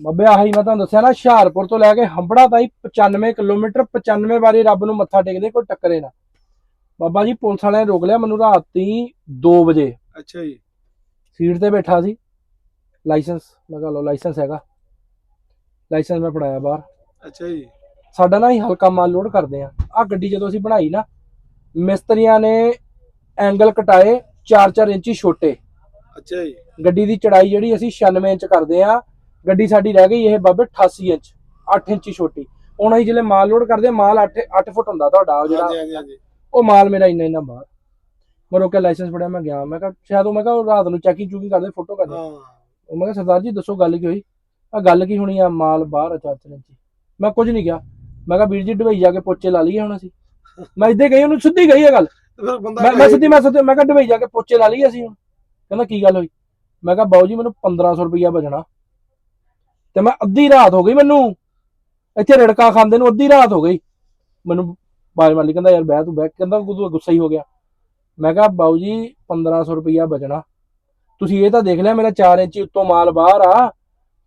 ਬੱਬੇ ਆਹੀ ਮੈਂ ਤੁਹਾਨੂੰ ਦੱਸਿਆ ਨਾ ਹੁਸ਼ਿਆਰਪੁਰ ਤੋਂ ਲੈ ਕੇ ਹੰਬੜਾ ਤਾਈਂ 95 ਕਿਲੋਮੀਟਰ 95 ਵਾਰੀ ਰੱਬ ਨੂੰ ਮੱਥਾ ਟੇਕਦੇ ਕੋਈ ਟੱਕਰੇ ਨਾ। ਬਾਬਾ ਜੀ ਪੁਲਿਸ ਵਾਲਿਆਂ ਨੇ ਰੋਕ ਲਿਆ ਮੈਨੂੰ ਰਾਤੀ 2 ਵਜੇ। ਅੱਛਾ ਜੀ। ਸੀਟ ਤੇ ਬੈਠਾ ਸੀ। ਲਾਇਸੈਂਸ ਮੈਂ ਕਹ ਲਓ ਲਾਇਸੈਂਸ ਹੈਗਾ। ਲਾਇਸੈਂਸ ਮੈਂ ਫੜਾਇਆ ਬਾਹਰ। ਅੱਛਾ ਜੀ। ਸਾਡਾ ਨਾ ਹੀ ਹਲਕਾ ਮਾਲ ਲੋਡ ਕਰਦੇ ਆ। ਆ ਗੱਡੀ ਜਦੋਂ ਅਸੀਂ ਬਣਾਈ ਨਾ ਮਿਸਤਰੀਆਂ ਨੇ ਐਂਗਲ ਕਟਾਏ 4-4 ਇੰਚੀ ਛੋਟੇ। ਅੱਛਾ ਜੀ। ਗੱਡੀ ਦੀ ਚੜਾਈ ਜਿਹੜੀ ਅਸੀਂ 96 ਇੰਚ ਕਰਦੇ ਆ। ਗੱਡੀ ਸਾਡੀ ਰਹਿ ਗਈ ਇਹ ਬਾਬੇ 88 ਇੰਚ 8 ਇੰਚੀ ਛੋਟੀ। ਹੁਣ ਅਸੀਂ ਜਿਹੜੇ ਮਾਲ ਲੋਡ ਕਰਦੇ ਮਾਲ 8 8 ਫੁੱਟ ਹੁੰਦਾ ਤੁਹਾਡਾ ਉਹ ਜਿਹੜਾ ਉਹ ਮਾਲ ਮੇਰਾ ਇੰਨਾ ਇੰਨਾ ਬਾਹਰ। ਮੈਂ ਰੋਕਿਆ ਲਾਇਸੈਂਸ ਫੜਿਆ ਮੈਂ ਗਿਆ ਮੈਂ ਕਿਹਾ ਸ਼ਾਇਦ ਉਹ ਮੈਂ ਕਿਹਾ ਰਾਤ ਨੂੰ ਚੈਕਿੰਗ ਚੂਕਿੰਗ ਕਰਦੇ ਫੋਟੋ ਕਰਦੇ। ਹਾਂ। ਉਹ ਮੈਂ ਕਿਹਾ ਸਰਦਾਰ ਜੀ ਦੱਸੋ ਗੱਲ ਕੀ ਹੋਈ? ਆ ਗੱਲ ਕੀ ਹੋਣੀ ਆ ਮਾਲ ਬਾਹਰ ਆ ਚਾਰ ਚਾਰ ਇੰਚੀ। ਮੈਂ ਕੁਝ ਨਹੀਂ ਕਿਹਾ। ਮੈਂ ਕਿਹਾ ਵੀਰ ਜੀ ਢਵਈ ਜਾ ਕੇ ਪੋਚੇ ਲਾ ਲਈਏ ਹੁਣ ਅਸੀਂ। ਮੈਂ ਇੱਦੇ ਗਈ ਉਹਨੂੰ ਸਿੱਧੀ ਗਈ ਇਹ ਗੱਲ। ਮੈਂ ਮੈਂ ਸਿੱਧੀ ਮੈਂ ਸਿੱਧੀ ਮੈਂ ਕਿਹਾ ਢਵਈ ਜਾ ਕੇ ਪੋਚੇ ਲਾ ਲਈਏ ਅਸੀਂ ਹੁਣ। ਕਹਿੰਦਾ ਕੀ ਗੱਲ ਹੋਈ? ਮੈਂ ਕਿਹਾ ਬਾਊ ਜੀ ਮੈਨੂੰ 1500 ਰੁਪਈਆ ਬਚਣਾ। ਤੇ ਮੈਂ ਅੱਧੀ ਰਾਤ ਹੋ ਗਈ ਮੈਨੂੰ। ਇੱਥੇ ਰੜਕਾ ਖਾਂਦੇ ਨੂੰ ਅੱਧੀ ਰਾਤ ਹੋ ਗਈ। ਮੈਨੂੰ ਬਾਜ ਮਾਲੀ ਕਹਿੰਦਾ ਯਾਰ ਬਹਿ ਤੂੰ ਬਹਿ। ਕਹਿੰਦਾ ਗੁੱਸਾ ਹੀ ਹੋ ਗਿਆ। ਮੈਂ ਕਿਹਾ ਬਾਊ ਜੀ 1500 ਰੁਪਈਆ ਬਚਣਾ। ਤੁਸੀਂ ਇਹ ਤਾਂ ਦੇਖ ਲਿਆ ਮੇਰਾ 4 ਇੰਚੀ ਉੱਤੋਂ ਮਾਲ ਬਾਹਰ ਆ।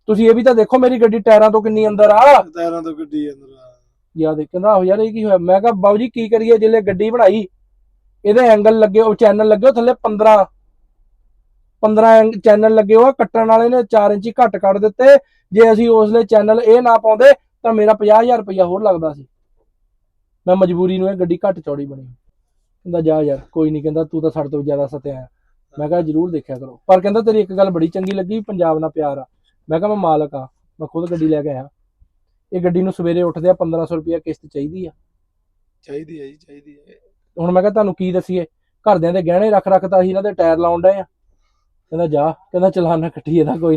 ਤੁਸੀਂ ਇਹ ਵੀ ਤਾਂ ਦੇਖੋ ਮੇਰੀ ਗੱਡੀ ਟਾਇਰਾਂ ਤੋਂ ਕਿੰਨੀ ਅੰਦਰ ਆ। ਟਾਇਰਾਂ ਤੋਂ ਗੱਡੀ ਅੰਦਰ ਆ। ਯਾ ਦੇ ਕਹਿੰਦਾ ਆਹੋ ਯਾਰ ਇਹ ਕੀ ਹੋਇਆ? ਮੈਂ ਕਿਹਾ ਬਾਊ ਜੀ ਕੀ ਕਰੀਏ? ਜਿਲੇ ਗੱਡੀ ਬਣਾਈ ਇਹਦੇ ਐਂਗਲ ਲੱਗੇ ਉਹ ਚੈਨਲ ਲੱਗੇ ਉਹ ਥੱਲੇ 15 15 ਚੈਨਲ ਲੱਗੇ ਹੋਆ ਕੱਟਣ ਵਾਲੇ ਨੇ 4 ਇੰਚੀ ਘੱਟ ਕੱਢ ਦਿੱਤੇ। ਜੇ ਅਸੀਂ ਉਸਲੇ ਚੈਨਲ ਇਹ ਨਾ ਪਾਉਂਦੇ ਤਾਂ ਮੇਰਾ 50000 ਰੁਪਇਆ ਹੋਰ ਲੱਗਦਾ ਸੀ। ਮੈਂ ਮਜਬੂਰੀ ਨੂੰ ਇਹ ਗੱਡੀ ਘੱਟ ਚੌੜੀ ਬਣੀ। ਕਹਿੰਦਾ ਜਾ ਯਾਰ ਕੋਈ ਨਹੀਂ ਕਹਿੰਦਾ ਤੂੰ ਤਾਂ ਸਾਡੇ ਤੋਂ ਜ਼ਿਆਦਾ ਸਤਿਆ ਮੈਂ ਕਿਹਾ ਜਰੂਰ ਦੇਖਿਆ ਕਰੋ। ਪਰ ਕਹਿੰਦਾ ਤੇਰੀ ਇੱਕ ਗੱਲ ਬੜੀ ਚੰਗੀ ਲੱਗੀ ਪੰਜਾਬ ਨਾਲ ਪਿਆਰ ਆ। ਮੈਂ ਕਿਹਾ ਮੈਂ ਮਾਲਕ ਆ ਮੈਂ ਖੁਦ ਗੱਡੀ ਲੈ ਕੇ ਆਇਆ। ਇਹ ਗੱਡੀ ਨੂੰ ਸਵੇਰੇ ਉੱਠਦੇ ਆ 1500 ਰੁਪਇਆ ਕਿਸ਼ਤ ਚਾਹੀਦੀ ਆ। ਚਾਹੀਦੀ ਹੈ ਜੀ ਚਾਹੀਦੀ ਹੈ ਹੁਣ ਮੈਂ ਕਿਹਾ ਤੁਹਾਨੂੰ ਕੀ ਦਸੀਏ? ਘਰਦਿਆਂ ਦੇ ਗਹਿਣੇ ਰੱਖ ਰੱਖ ਤਾਂ ਅਸੀਂ ਇਹਨਾਂ ਦੇ ਟਾਇਰ ਲਾਉਣ ਡਏ ਆ। ਕਹਿੰਦਾ ਜਾ। ਕਹਿੰਦਾ ਚਲਾਨ ਨਾ ਕੱਟੀ ਇਹਦਾ ਕੋਈ